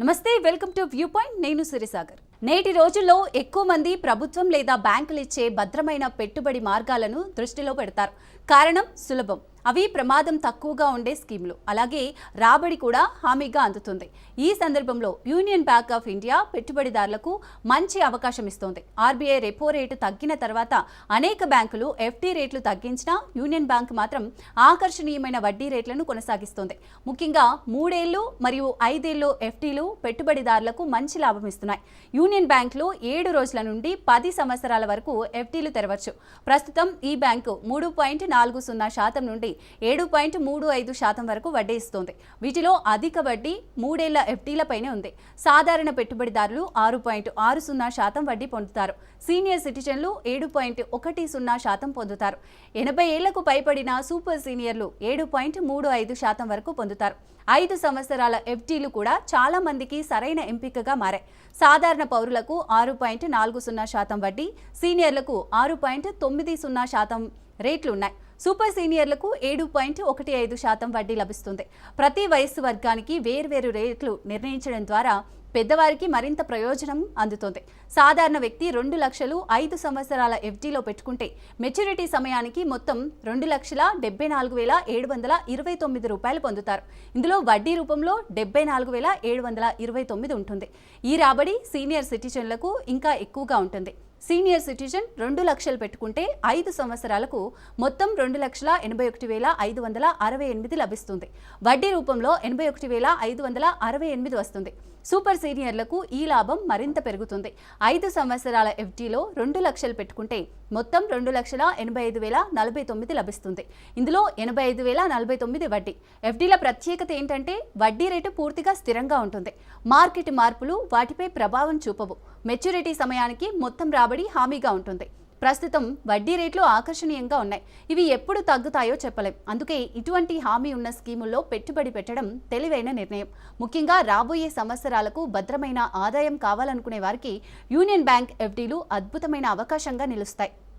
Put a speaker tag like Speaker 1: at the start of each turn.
Speaker 1: నమస్తే welcome to view point. నేను సిరిసాగర్ నేటి రోజుల్లో ఎక్కువ మంది ప్రభుత్వం లేదా బ్యాంకులు ఇచ్చే భద్రమైన పెట్టుబడి మార్గాలను దృష్టిలో పెడతారు. కారణం సులభం. అవి ప్రమాదం తక్కువగా ఉండే స్కీములు. అలాగే రాబడి కూడా హామీగా అందుతుంది. ఈ సందర్భంలో యూనియన్ బ్యాంక్ ఆఫ్ ఇండియా పెట్టుబడిదారులకు మంచి అవకాశం ఇస్తోంది. ఆర్బీఐ రెపో రేటు తగ్గిన తర్వాత అనేక బ్యాంకులు ఎఫ్డీ రేట్లు తగ్గించినా యూనియన్ బ్యాంక్ మాత్రం ఆకర్షణీయమైన వడ్డీ రేట్లను కొనసాగిస్తోంది. ముఖ్యంగా మూడేళ్ళు మరియు ఐదేళ్ళు ఎఫ్డీలు పెట్టుబడిదారులకు మంచి లాభం ఇస్తున్నాయి. యూనియన్ బ్యాంకులో ఏడు రోజుల నుండి పది సంవత్సరాల వరకు ఎఫ్డీలు తెరవచ్చు. ప్రస్తుతం ఈ బ్యాంకు మూడు పాయింట్ నాలుగు సున్నా శాతం నుండి ఏడు పాయింట్ మూడు ఐదు శాతం వరకు వడ్డీ ఇస్తోంది. వీటిలో అధిక వడ్డీ మూడేళ్ళ ఎఫ్డీలపైనే ఉంది. సాధారణ పెట్టుబడిదారులు ఆరు పాయింట్ ఆరు సున్నా శాతం వడ్డీ పొందుతారు. సీనియర్ సిటిజన్లు ఏడు పాయింట్ ఒకటి సున్నా శాతం పొందుతారు. ఎనభై ఏళ్ళకు పైబడిన సూపర్ సీనియర్లు ఏడు పాయింట్ మూడు ఐదు శాతం వరకు పొందుతారు. ఐదు సంవత్సరాల ఎఫ్డీలు కూడా చాలా మందికి సరైన ఎంపికగా మారాయి. సాధారణ పౌరులకు ఆరు పాయింట్ నాలుగు సున్నా శాతం వడ్డీ సీనియర్లకు ఆరు పాయింట్ తొమ్మిది సున్నా శాతం రేట్లు ఉన్నాయి సూపర్ సీనియర్లకు ఏడు పాయింట్ ఒకటి ఐదు శాతం వడ్డీ లభిస్తుంది. ప్రతి వయస్సు వర్గానికి వేర్వేరు రేట్లు నిర్ణయించడం ద్వారా పెద్దవారికి మరింత ప్రయోజనం అందుతుంది. సాధారణ వ్యక్తి రెండు లక్షలు ఐదు సంవత్సరాల ఎఫ్డీలో పెట్టుకుంటే మెచ్యూరిటీ సమయానికి మొత్తం రెండు లక్షల డెబ్బై నాలుగు వేల ఏడు వందల ఇరవై తొమ్మిది రూపాయలు పొందుతారు. ఇందులో వడ్డీ రూపంలో డెబ్బై నాలుగు వేల ఏడు వందల ఇరవై తొమ్మిది ఉంటుంది. ఈ రాబడి సీనియర్ సిటిజన్లకు ఇంకా ఎక్కువగా ఉంటుంది. సీనియర్ సిటిజన్ రెండు లక్షలు పెట్టుకుంటే ఐదు సంవత్సరాలకు మొత్తం రెండు లక్షల ఎనభై ఒకటి వేల ఐదు వందల అరవై ఎనిమిది లభిస్తుంది. వడ్డీ రూపంలో ఎనభై ఒకటి వేల ఐదు వందల అరవై ఎనిమిది వస్తుంది. సూపర్ సీనియర్లకు ఈ లాభం మరింత పెరుగుతుంది. ఐదు సంవత్సరాల ఎఫ్డీలో రెండు లక్షలు పెట్టుకుంటే మొత్తం రెండు లక్షల ఎనభై ఐదు వేల నలభై తొమ్మిది లభిస్తుంది. ఇందులో ఎనభై ఐదు వేల నలభై తొమ్మిది వడ్డీ. ఎఫ్డీల ప్రత్యేకత ఏంటంటే వడ్డీ రేటు పూర్తిగా స్థిరంగా ఉంటుంది. మార్కెట్ మార్పులు వాటిపై ప్రభావం చూపవు. మెచ్యూరిటీ సమయానికి మొత్తం రాబడి హామీగా ఉంటుంది. ప్రస్తుతం వడ్డీ రేట్లు ఆకర్షణీయంగా ఉన్నాయి. ఇవి ఎప్పుడు తగ్గుతాయో చెప్పలేం. అందుకే ఇటువంటి హామీ ఉన్న స్కీముల్లో పెట్టుబడి పెట్టడం తెలివైన నిర్ణయం. ముఖ్యంగా రాబోయే సంవత్సరాలకు భద్రమైన ఆదాయం కావాలనుకునే వారికి యూనియన్ బ్యాంక్ ఎఫ్డీలు అద్భుతమైన అవకాశంగా నిలుస్తాయి.